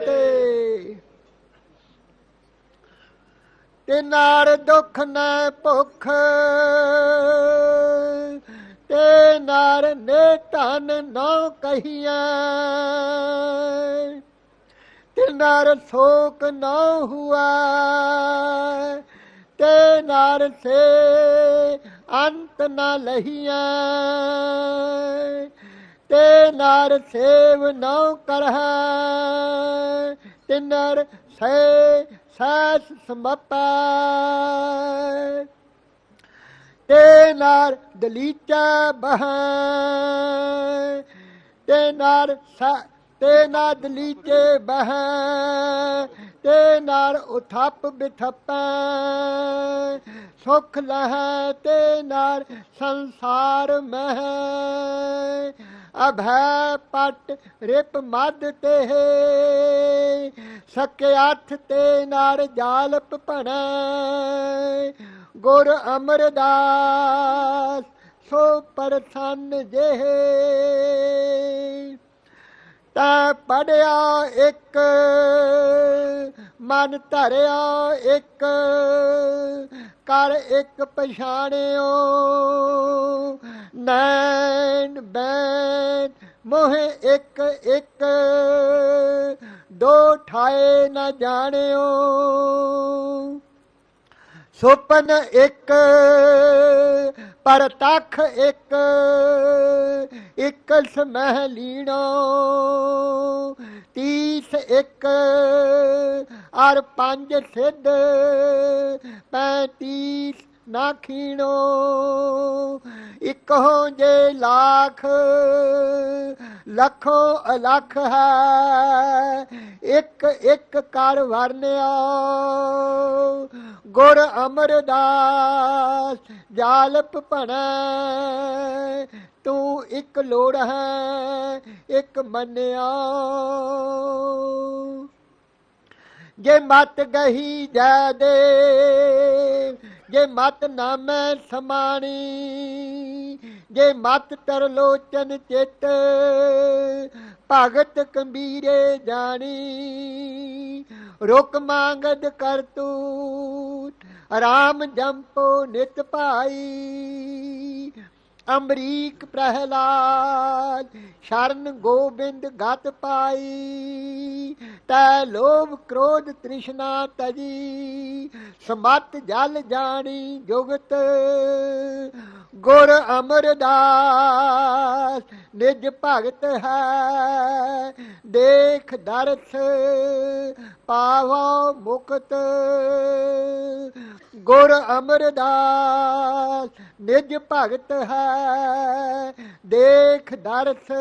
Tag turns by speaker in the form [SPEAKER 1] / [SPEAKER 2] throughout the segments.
[SPEAKER 1] ਫਤਿਹ ਤੇ ਨਾਰ ਦੁੱਖ ਨਾ ਭੁੱਖ, ਤੇ ਨਾਰ ਨੇ ਧਨ ਨਾ ਕਹੀਆਂ ਤੇ ਨਰ ਸ਼ੋਕ ਨਾ ਹੁਆ, ਤੇ ਨਾਰ ਸੇ ਅੰਤ ਨਾ ਲਹੀਆਂ ਤੇ ਨਰ ਸੇਵ ਨਾ ਕਰਹ, ਤੇ ਨਰ ਸੇ ਸਾਸ ਸੰਭਪੈ। ਤੇ ਨਾਰ ਦਲੀਚਾ ਬਹ, ਤੇ ਨਾਰ ਸ- ਤੇ ਨਾ ਦਲੀਚੇ ਬਹਿ, ਤੇ ਨਾਲ ਉਥੱਪ ਬਿਠਪੈ ਸੁਖ ਲਹ ਤੇ ਨਾਲ ਸੰਸਾਰ ਮਹਿ। ਅਭੈ ਪਟ ਰਿਪ ਮਦ ਤੇ ਸਕੇ ਹੱਥ ਤੇ ਨਾਲ ਜਾਲਪ ਭਣੈ। ਗੁਰ ਅਮਰਦਾਸ ਸੋ ਪਰਥਨ ਜਿਹੇ। ਤੈ ਪੜਿਆ ਇੱਕ, ਮਨ ਧਰਿਆ ਇੱਕ, ਕਰ ਇੱਕ ਪਛਾਣਿਓ, ਨੈਣ ਬੈਨ ਮੋਹ ਇੱਕ ਇੱਕ, ਦੋ ਠਾਏ ਨ ਜਾਣਿਓ। ਸੁਪਨ ਇੱਕ ਪਰ ਇੱਕ ਇੱਕ ਸਮਹਿ ਲੀਣੋ ਤੀਸ ਇੱਕ ਅਰ ਪੰਜ ਸਿੱਧ ਪੈਂਤੀਸ ਨਾ ਖੀਣੋ। ਇੱਕ ਹੋ ਜੇ ਲੱਖ, ਲੱਖੋ ਅਲਖ ਹੈ। ਇੱਕ ਇੱਕ ਕਰ ਵਰਨਿਆ। ਗੁਰ ਅਮਰਦਾਸ, ਜਾਲਪ ਭਣੈ। ਤੂੰ ਇੱਕ ਲੋੜ ਹੈ, ਇੱਕ ਮੰਨਿਆ। ਜੇ ਮਤ ਗਹੀ ਜਾ ਦੇ ਜੇ ਮਤ ਨਾਮੈ ਸਮਾਣੀ, ਜੇ ਮਤ ਤਰਲੋਚਨ ਚਿਤ, ਭਗਤ ਕੰਬੀਰੇ ਜਾਣੀ। ਰੁਕ ਮੰਗਦ ਕਰ ਤੂੰ, ਰਾਮ ਜੰਪੋ ਨਿਤ ਭਾਈ। ਅਮਰੀਕ ਪ੍ਰਹਿਲਾਦ, ਸ਼ਰਨ ਗੋਬਿੰਦ ਗਤ ਪਾਈ। ਤੈ ਲੋਭ ਕ੍ਰੋਧ ਤ੍ਰਿਸ਼ਨਾ ਤਜੀ, ਸਮਤ ਜਲ ਜਾਣੀ ਜੁਗਤ। ਗੁਰ ਅਮਰਦਾਸ, ਨਿਜ ਭਗਤ ਹੈ। ਦੇਖ ਦਰਸ, ਪਾਵੋ ਮੁਕਤ। ਗੁਰ ਅਮਰਦਾਸ, ਨਿਜ ਭਗਤ ਹੈ। ਦੇਖ ਦਰਸ,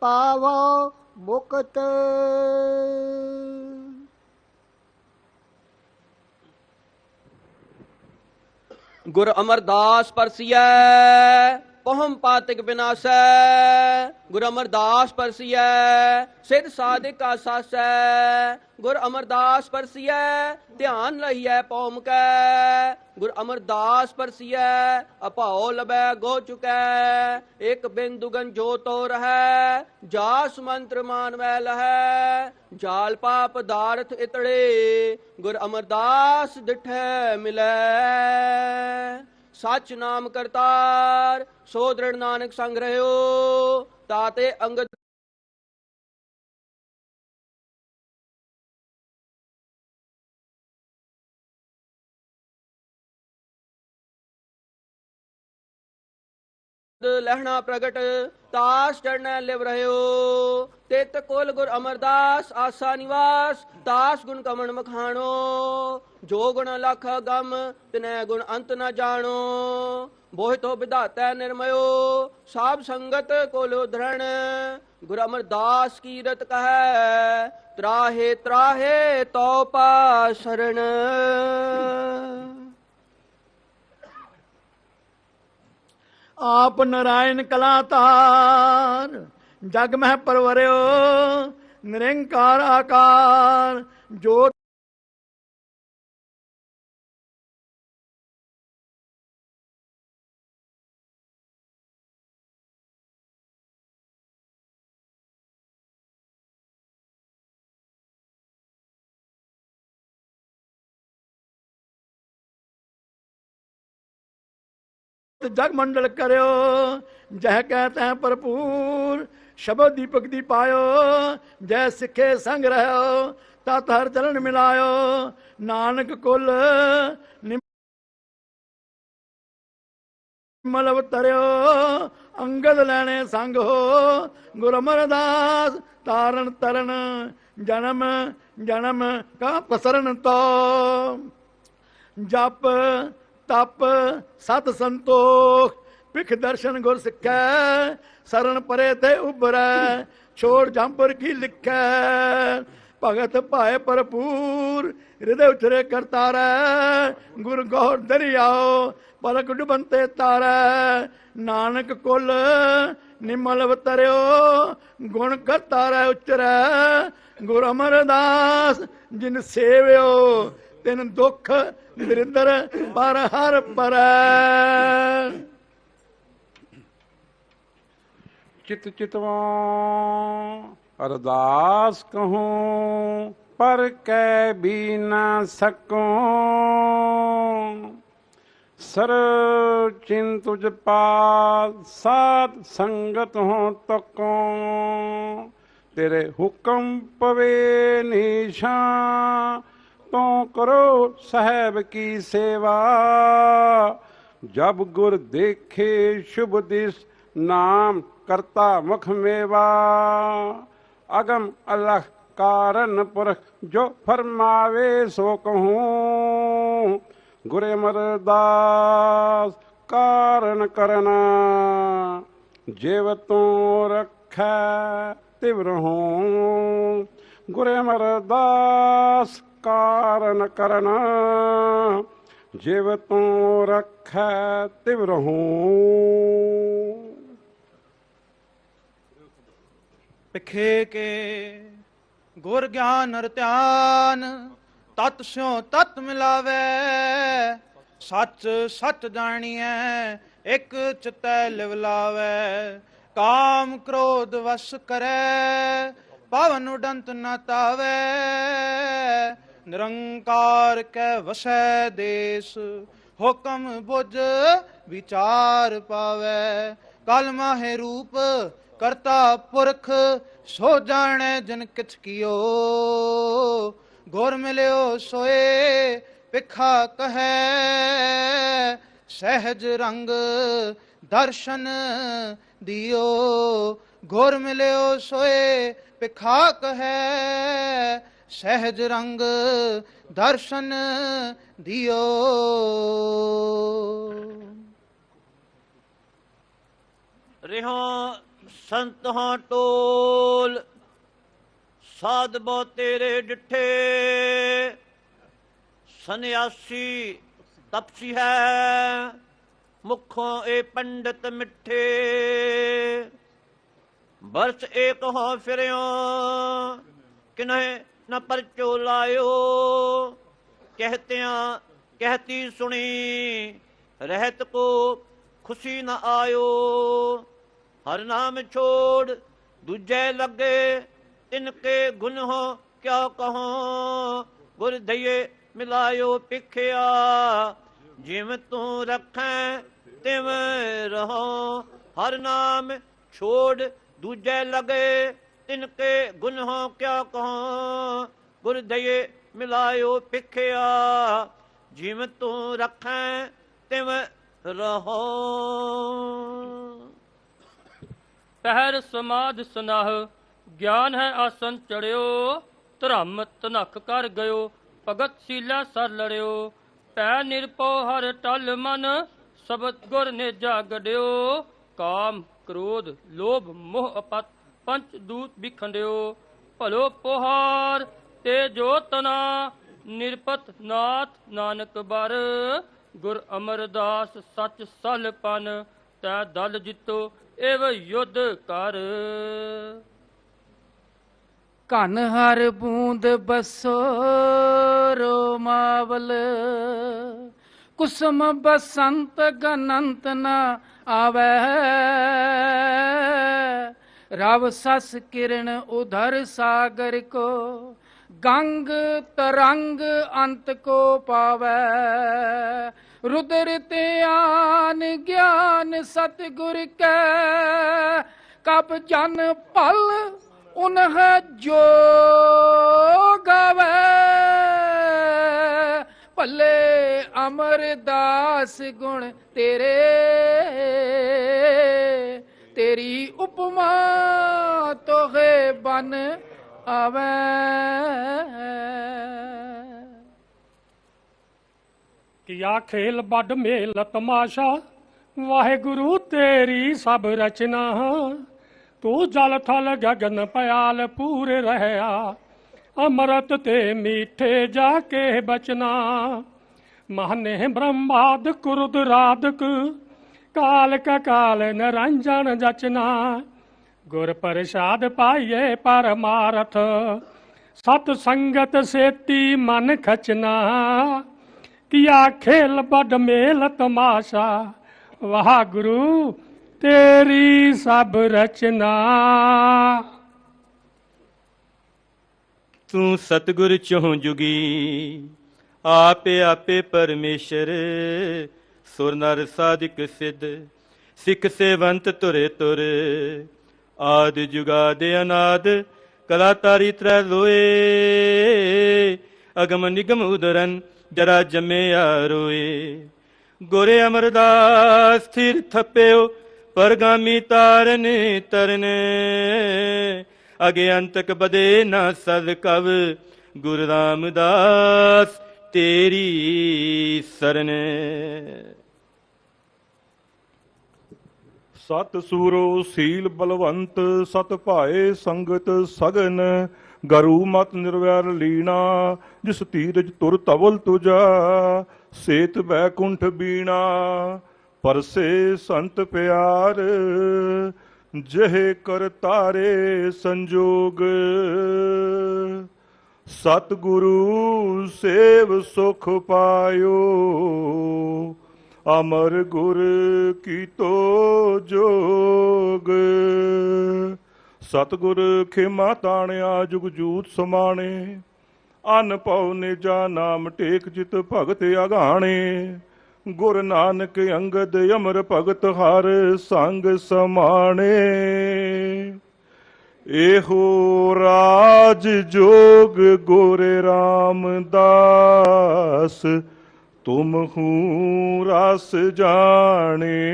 [SPEAKER 1] ਪਾਵੋ ਮੁਕਤ।
[SPEAKER 2] ਗੁਰ ਅਮਰਦਾਸ ਪਰਸੀਐ। ਪਹਮ ਪਾਤਿਕ ਬਿਨਾਸੈ। ਗੁਰ ਅਮਰਦਾਸ ਪਰਸੀਐ, ਸਿਧ ਸਾਧਿਕ ਆਸਾਸੈ ਗੁਰ ਅਮਰਦਾਸ ਪਰਸੀਐ, ਧਿਆਨ ਲਈਐ ਪੌਮ ਕੈ। ਗੁਰ ਅਮਰਦਾਸ ਪਰਸੀਐ, ਅਭਾਉ ਲਬੈ ਗੋ ਚੁਕੈ। ਇਕ ਬਿੰਦੁ ਜੋ ਤੋ ਰਹੈ, ਜਾਸ ਮੰਤਰ ਮਾਨਵੈ ਲਹੈ। ਜਾਲ ਪਾਪ ਦਾਰਥ ਇਤੜੇ, ਗੁਰ ਅਮਰਦਾਸ ਦਿਠੈ ਮਿਲੈ। ਸਚ ਨਾਮ ਕਰਤਾਰ, ਸੋ ਦ੍ਰਿੜ ਨਾਨਕ ਸੰਗ ਰਹਿਓ ਤਾਤੇ ਅੰਗਦ ਲਹਿਣਾ ਪ੍ਰਗਟ, ਤਾਸ ਚੜਨੈ ਲਿਵ ਰਹਿਓ ਤਿਤ ਕੁਲ ਗੁਰ ਅਮਰਦਾਸ ਆਸਾ ਨਿਵਾਸ ਤਾਸ ਗੁਣ ਕਮਣ ਮਖਾਣੋ ਜੋ ਗੁਣ ਲਖ ਗਮ ਤਿਨੈ ਗੁਣ ਅੰਤ ਨ ਜਾਣੋ ਬੋਹਿ ਤੋ ਵਿਧਾਤੈ ਨਿਰਮਯੋ ਸਾਬ ਸੰਗਤ ਕੋਲੋ ਧਰਣ ਗੁਰ ਅਮਰਦਾਸ ਕੀਰਤ ਕਹੈ ਤਰਾਹੇ ਤਰਾਹੇ ਤੋ ਪਾ ਸਰਣ
[SPEAKER 3] ਆਪ ਨਰਾਇਣ ਕਲਾਤਾਰ ਜਗ ਮਹਿ ਪਰਵਰਿਓ ਨਿਰੰਕਾਰ ਆਕਾਰ ਜੋ ਜਗ ਮੰਡਲ ਕਰਿਓ ਜਹ ਕਹਿ ਤੈ ਭਰਪੂਰ ਸ਼ਬਦ ਦੀਪਕ ਦੀ ਪਾਇਓ, ਜੈ ਸਿੱਖੇ ਸੰਗ ਰਹਿਓ, ਤਤ ਹਰ ਚਰਨ ਮਿਲਾਇਓ, ਨਾਨਕ ਕੁਲ ਨਿਮਲ ਅਵਤਰਿਓ, ਅੰਗਦ ਲੈਣੇ ਸੰਗ ਹੋ, ਗੁਰ ਅਮਰਦਾਸ ਤਾਰਨ ਤਰਨ, ਜਨਮ ਜਨਮ ਕਾ ਪਸਰਨ ਤੋ। ਜਪ, ਤਪ, ਸਤ ਸੰਤੋਖ ਪਿਖ ਦਰਸ਼ਨ ਗੁਰ ਸਿੱਖੈ, ਸਰਨ ਪਰੇ ਤੇ ਉਬਰੈ ਛੋੜ ਜੰਪਰ ਕੀ ਲਿਖੈ। ਭਗਤ ਭਾਏ ਭਰਪੂਰ, ਹਿਰਦੇ ਉਚਰੇ ਕਰਤਾਰੈ, ਗੁਰ ਗੌਰ ਦਰਿਆਓ, ਪਲਕ ਡੁਬੰਤੇ ਤਾਰੈ। ਨਾਨਕ ਕੁਲ ਨਿਮਲ ਅਵਤਰਿਓ, ਗੁਣ ਕਰਤਾਰੈ ਉਚਰੈ। ਗੁਰ ਅਮਰਦਾਸ, ਜਿਨ ਸੇਵਿਓ, ਤਿਨ ਦੁਖ ਦਰਿੰਦਰ ਪਰ ਹਰ ਪਰੈ।
[SPEAKER 4] ਚਿਤ ਚਿਤਵਾ। ਅਰਦਾਸ ਕਹੂੰ, ਪਰ ਕਹਿ ਵੀ ਨਾ ਸਕੂੰ। ਸਰ ਚਿੰਤ ਤੁਜ ਪਾਲ, ਸਾਧ ਸੰਗਤ ਹੋ ਤਕੋਂ। ਤੇਰੇ ਹੁਕਮ ਪਵੇ ਨਿਸ਼ਾਂ, ਤੂੰ ਕਰੋ ਸਾਹਿਬ ਕੀ ਸੇਵਾ। ਜਬ ਗੁਰ ਦੇਖੇ ਸ਼ੁਭ ਦਿਸ ਨਾਮ ਕਰਤਾ ਮੁਖ ਮੇਵਾ। ਅਗਮ ਅਲਖ ਕਾਰਨ ਪੁਰਖ ਜੋ ਫਰਮਾਵੇ ਸੋ ਕਹੂੰ। ਗੁਰੇ ਮਰਦਾਸ ਕਾਰਨ ਕਰਨਾ। ਜਿਵ ਤੂੰ ਰੱਖੈ ਤਿਵ ਰਹੂੰ ਗੁਰੇ ਮਰਦਾਸ ਕਾਰਨ ਕਰਨਾ। ਜਿਵ ਤੂੰ ਰੱਖੈ ਤਿਵ ਰਹੂੰ
[SPEAKER 5] ਪਿਖੇ ਕੇ ਗੁਰ ਗਿਆਨ ਅਰ ਧਿਆਨ, ਤਤ ਸਿਉ ਤਤ ਮਿਲਾਵੇ। ਸੱਚ ਸੱਚ ਜਾਣੀਐ, ਇਕ ਚਿਤੈ ਲਿਵ ਲਾਵੇ। ਕਾਮ ਕ੍ਰੋਧ ਵਸ ਕਰੈ, ਪਵਨ ਉਡੰਤ ਨ ਤਾਵੇ। ਨਿਰੰਕਾਰ ਕੈ ਵਸੈ ਦੇਸ, ਹੁਕਮ ਬੁਝ ਵਿਚਾਰ ਪਾਵੇ। ਕਲ ਮਾਹੇ ਰੂਪ, ਕਰਤਾ ਪੁਰਖ ਸੋ ਜਾਣੈ ਜਨ ਕਿਛ ਕੀਓ, ਗੁਰ ਮਿਲਿਓ ਸੋਏ ਪਿਖਾ ਕਹੈ। ਸਹਿਜ ਰੰਗ ਦਰਸ਼ਨ ਦਿਓ, ਗੁਰ ਮਿਲਿਓ ਸੋਏ ਪਿਖਾ ਕਹੈ। ਸਹਿਜ ਰੰਗ ਦਰਸ਼ਨ ਦਿਓ।
[SPEAKER 6] ਰਿਹਾਂ ਸੰਤ ਹਾਂ ਟੋਲ ਸਾਧ ਬੋ ਤੇਰੇ ਡਿਠੇ। ਸੰਨਿਆਸੀ ਤਪਸੀ ਹੈ, ਮੁਖੋਂ ਏ ਪੰਡਤ ਮਿੱਠੇ। ਬਰਸ ਏਕ ਹੋ ਫਿਰਿਓ, ਕਿਨਹਿ ਨ ਪਰਚੋ ਲਾਇਓ। ਕਹਤਿਆਂ, ਕਹਤੀ ਸੁਣੀ, ਰਹਿਤ ਕੋ ਖੁਸ਼ੀ ਨ ਆਇਓ। ਹਰ ਨਾਮ ਛੋੜ ਦੂਜੇ ਲੱਗੇ ਤਿਨਕੇ ਗੁਨਹ ਕਿਆ ਕਹੋ ਗੁਰ ਦਈਏ ਮਿਲਾਇਓ ਪਿਖਿਆ ਜਿਵੇਂ ਤੂੰ ਰੱਖੈ ਤਿਵੇਂ ਰਹੋ ਹਰ ਨਾਮ ਛੋੜ ਦੂਜੇ ਲਗੇ ਤਿਨਕੇ ਗੁਨਹ ਕਿਆ ਕਹੋ ਗੁਰ ਦਈਏ ਮਿਲਾਇਓ ਪਿਖਿਆ ਜਿਵੇਂ ਤੂੰ ਰੱਖੈ ਤਿਵੇਂ ਰਹੋ
[SPEAKER 7] ਪਹਿਰ ਸਮਾਧ ਸੁਨਾਹ, ਗਿਆਨ ਹੈ ਆਸਨ ਚੜਿਓ, ਧਰਮ ਤਨਖ ਕਰ ਗਇਓ, ਭਗਤ ਸੀਲਾ ਸਰ ਲੜਿਓ। ਪੈ ਨਿਰਪਉ ਹਰ ਟਲ ਮਨ, ਸਬਦ ਗੁਰ ਨੇ ਜਾਗੜਿਓ ਕਾਮ, ਕ੍ਰੋਧ, ਲੋਭ, ਮੋਹ, ਅਪਤ, ਪੰਚ ਦੂਤ ਵਿਖੰਡਿਓ। ਭਲੋ ਪੋਹਾਰ ਤੇ ਜੋ ਤਨਾ ਨਿਰਪਤ ਨਾਥ ਨਾਨਕ ਬਰ। ਗੁਰ ਅਮਰਦਾਸ ਸਚ ਸਲ ਪਨ, ਤੈ ਦਲ ਜਿੱਤੋ ਏਵ ਯੁੱਧ ਕਰ
[SPEAKER 8] ਘਨ ਹਰ ਬੂੰਦ ਬਸੋ ਰੋਮਾਵਲ। ਕੁਸਮ ਬਸੰਤ ਗਨੰਤ ਨਾ ਆਵੈ। ਰਵ ਸਸ ਕਿਰਨ ਉਧਰ ਸਾਗਰ ਕੋ, ਗੰਗ ਤਰੰਗ ਅੰਤ ਕੋ ਪਾਵੈ। ਰੁਦਰ ਧਿਆਨ ਗਿਆਨ ਸਤਿਗੁਰ ਕੈ ਕਬ ਜਨ ਪਲ ਉਨਹ ਜੋ ਗਾਵੇ ਭੱਲੇ ਅਮਰਦਾਸ ਗੁਣ ਤੇਰੇ ਤੇਰੀ ਉਪਮਾ ਤੋਹੇ ਬਨ ਆਵੇ
[SPEAKER 9] ਕੀਆ ਖੇਲ ਵੱਡ ਮੇਲ ਤਮਾਸ਼ਾ? ਵਾਹਿਗੁਰੂ, ਤੇਰੀ ਸਭ ਰਚਨਾ। ਤੂੰ ਜਲ ਥਲ ਗਗਨ ਪਿਆਲ ਪੂਰ ਰਹਿਆ। ਅਮਰਤ ਤੇ ਮੀਠੇ ਜਾ ਕੇ ਬਚਨਾ। ਮਹਨੇ ਬ੍ਰਹਮਾਦ, ਕੁਰਦ ਰਾਧਕ ਕਾਲ ਕਾ ਕਾਲ ਨਰੰਜਨ ਜਚਨਾ। ਗੁਰ ਪ੍ਰਸਾਦ ਪਾਈਏ ਪਰਮਾਰਥ, ਸਤ ਸੰਗਤ ਸੇਤੀ ਮਨ ਖਚਨਾ। ਕੀਆ ਖੇਲ ਬਡ ਮੇਲ ਤਮਾਸ਼ਾ। ਵਾਹ ਗੁਰੂ ਤੇਰੀ ਸਭ ਰਚਨਾ।
[SPEAKER 10] ਤੂੰ ਸਤਗੁਰ ਚੋਂ ਜੁਗੀ, ਆਪੇ ਆਪੇ ਪਰਮੇਸ਼ਰ। ਸੁਰ ਨਰ ਸਾਧਿਕ ਸਿੱਧ, ਸਿੱਖ ਸੇਵੰਤ ਤੁਰੇ ਤੁਰ ਆਦ ਦੇ ਅਨਾਦ ਕਲਾ ਤਾਰੀ ਤ੍ਰੈ ਲੋਏ। ਅਗਮ ਨਿਗਮ ਉਦਰਨ ਜਰਾ ਜਮਿਆ ਰੋਏ। ਗੋਰੇ ਅਮਰਦਾਸ ਥਿਰ ਥਪਿਓ, ਪਰਗਾਮੀ ਤਾਰਨ ਤਰਨ। ਅਗੇ ਅੰਤਕ ਬਦੇ ਨਾ ਸਦ ਕਵ, ਗੁਰੂ ਰਾਮਦਾਸ ਤੇਰੀ ਸਰਨ।
[SPEAKER 11] ਸਤ ਸੂਰੋ ਸੀਲ ਬਲਵੰਤ, ਸਤ ਭਾਏ ਸੰਗਤ ਸਗਨ। ਗਰੂ ਮਤ ਨਿਰਵੈਰ ਲੀਣਾ, ਜਿਸ ਤੀਰਜ ਤੁਰ ਤਵਲ ਤੁਜਾ, ਸੇਤ ਬੈਕੁੰਠ ਬੀਣਾ। ਪਰਸੇ ਸੰਤ ਪਿਆਰ, ਜਹੇ ਕਰ ਤਾਰੇ ਸੰਜੋਗ। ਸਤ ਗੁਰੂ ਸੇਵ ਸੁਖ ਪਾਇਓ, ਅਮਰ ਗੁਰ ਕੀ ਤੋ ਜੋਗ। ਸਤਗੁਰ ਖੇਮਾ ਤਾਣਿਆ, ਜੁਗ ਜੂਤ ਸਮਾਣੇ। ਅਨ ਪਉ ਨਿਜਾ ਨਾਮ ਟੇਕ ਜਿਤ ਭਗਤ ਅਗਾਣੇ। ਗੁਰ ਨਾਨਕ ਅੰਗਦ ਅਮਰ ਭਗਤ ਹਰ ਸੰਗ ਸਮਾਣੇ। ਇਹੋ ਰਾਜ ਜੋਗ ਗੋਰੇ ਰਾਮਦਾਸ, ਤੁਮ ਹੂੰ ਰਸ ਜਾਣੇ।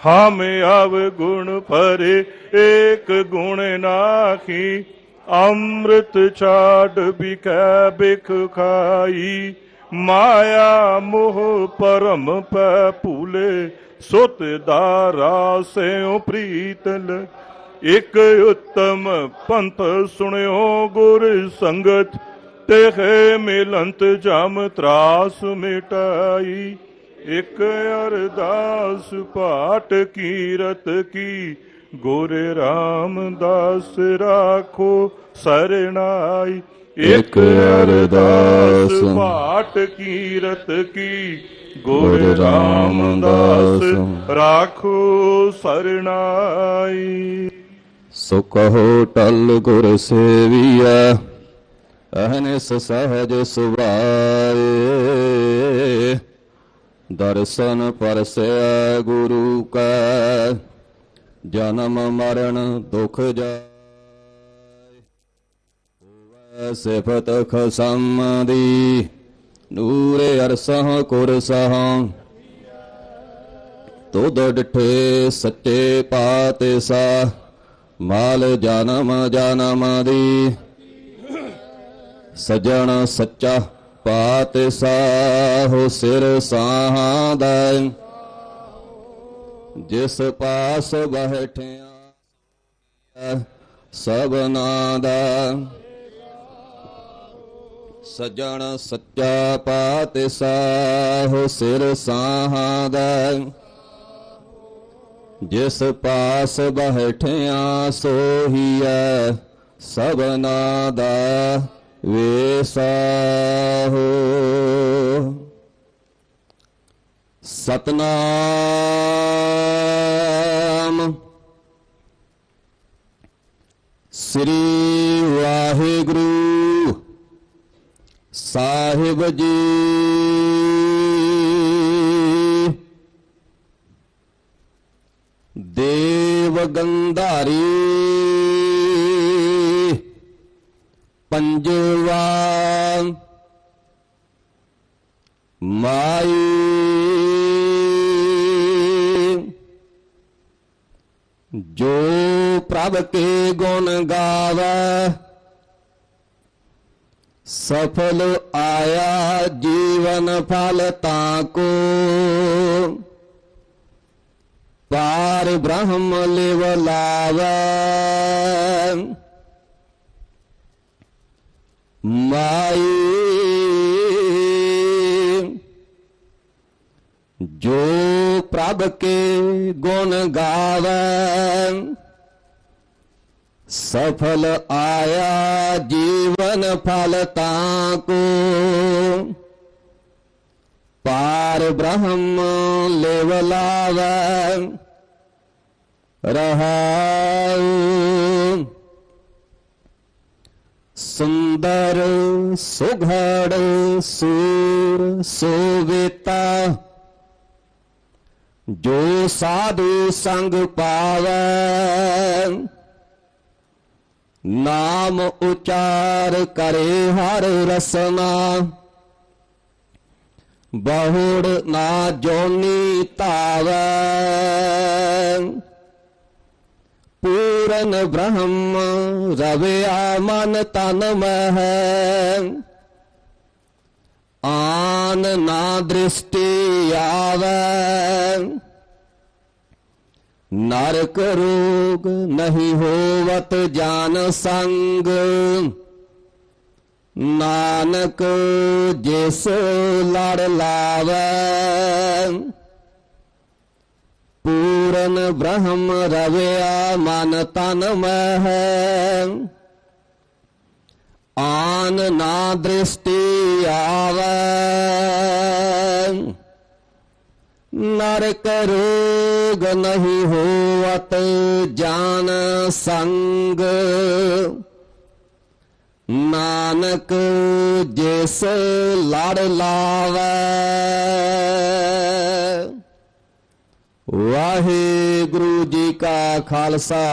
[SPEAKER 11] ਹਮ ਅਵ ਗੁਣ ਭਰੇ ਏਕ ਗੁਣ ਨਾਖੀ ਅੰਮ੍ਰਿਤ ਛਾੜ ਬਿਕੈ ਬਿਖ ਖਾਈ। ਮਾਇਆ ਮੋਹ ਪਰਮ ਪੈ ਭੂਲੇ, ਸੁਤ ਦਾਰਾ ਸਿਉ ਪ੍ਰੀਤ ਲਗ ਇਕ ਉਤਮ ਪੰਥ ਸੁਣਿਓ ਗੁਰ ਸੰਗਤ ਤੇਹੇ ਮਿਲੰਤ ਜਮ ਤਰਾਸ ਮਿਟਾਈ। ਇਕ ਅਰਦਾਸ ਪਾਟ ਕੀਰਤ ਕੀ ਗੁਰ ਰਾਮਦਾਸ ਰਾਖੋ ਸਰਣਾਈ। ਇਕ ਅਰਦਾਸ ਪਾਟ ਕੀਰਤ ਕੀ ਗੁਰ ਰਾਮਦਾਸ ਰਾਖੋ ਸਰਣਾਈ।
[SPEAKER 12] ਸੋ ਕਹੋ ਟਲ ਗੁਰ ਸੇਵੀਐ ਅਹਨਿਸ ਸਹਜ ਸੁਭਾਏ ਦਰਸ਼ਨ ਪਰਸੈ ਗੁਰੂ ਕੈ, ਜਨਮ ਮਰਨ ਦੁਖ ਜਾਏ। ਹੋਵੈ ਸਿਫਤ ਖਸਮ ਦੀ ਨੂਰੇ ਅਰਸਹ ਕੁਰਸਹ ਤੁਧ ਡਿਠੇ ਸੱਚੇ ਪਾਤੇ ਸਾ ਮਾਲ ਜਨਮ ਜਨਮ ਦੀ। ਸਜਣ ਸੱਚਾ ਪਾਤੇ ਸਾਹੋ ਸਿਰ ਸਾਹਾਦਾ, ਜਿਸ ਪਾਸ ਬਹਿਠਿਆ ਸਭਨਾ ਦਾ ਸਜਣ ਸੱਚਾ ਪਾਤੇ ਸਾਹੋ ਸਿਰ ਸਾਹਾਦਾ, ਜਿਸ ਪਾਸ ਬਹਿਠਿਆ ਸੋਹੀਐ ਸਭਨਾ ਦਾ ਵੇਸਾ ਸਤਨਾਮ। ਸ੍ਰੀ ਵਾਹਿਗੁਰੂ ਸਾਹਿਬ ਜੀ। ਦੇਵ ਗੰਧਾਰੀ ਪ੍ਰਭ ਕੇ ਗੁਣ ਗਾਵੇ। ਸਫਲ ਆਇਆ ਜੀਵਨ ਫਲ ਤਾਕੋ ਪਾਰ ਬ੍ਰਹਮ ਲਿਵ ਲਾਵੇ। ਮਾਈ ਜੋ ਪ੍ਰਭ ਕੇ ਗੁਣ ਗਾਵੇ। ਸਫਲ ਆਇਆ ਜੀਵਨ ਫਲ ਤਾਕੋ ਪਾਰ ਬ੍ਰਹਮ ਲਿਵ ਲਾਵੇ, ਰਹਾਉ। ਸੁੰਦਰ ਸੁਘੜ ਸੂਰ ਸੋਵੇਤਾ, ਜੋ ਸਾਧੂ ਸੰਗ ਪਾਵੈ। ਨਾਮ ਉਚਾਰ ਕਰੇ ਹਰ ਰਸਨਾ। ਬਹੁੜ ਨਾ ਜੋਨੀ ਧਾਵੈ। ਪੂਰਨ ਬ੍ਰਹਮ ਰਵਿਆ ਮਨ ਤਨ ਮਹਿ। ਆਨ ਨਾ ਦ੍ਰਿਸ਼ਟੀ ਆਵੈ। ਨਰਕ ਰੋਗ ਨਹੀਂ ਹੋਵਤ ਜਾਨ ਸੰਗ। ਨਾਨਕ ਜਿਸ ਲੜ ਲਾਵੈ, ਪੂਰਨ ਬ੍ਰਹਮ ਰਵਿਆ ਮਨ ਤਨ ਮਹਿ। ਆਨ ਨਾ ਦ੍ਰਿਸ਼ਟੀ ਆਵੈ। ਨਰਕ ਰੋਗ ਨਹੀਂ ਹੋਵਤ ਜਾਨ ਸੰਗ। ਨਾਨਕ ਜਿਸ ਲੜ ਲਾਵੈ, ਵਾਹਿਗੁਰੂ ਜੀ ਕਾ ਖਾਲਸਾ,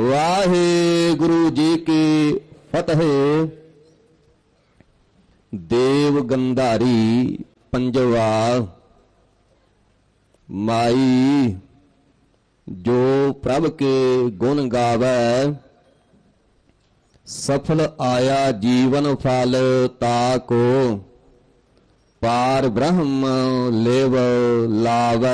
[SPEAKER 12] ਵਾਹਿਗੁਰੂ ਜੀ ਕੀ ਫਤਿਹ। ਦੇਵ ਗੰਧਾਰੀ ਪੰਜਵਾ ਮਾਈ, ਜੋ ਪ੍ਰਭ ਕੇ ਗੁਣ ਗਾਵੇ, ਸਫਲ ਆਇਆ ਜੀਵਨ ਫਲ ਤਾਕੋ ਪਾਰ ਬ੍ਰਹਮ ਲੇਵ ਲਾਵੇ।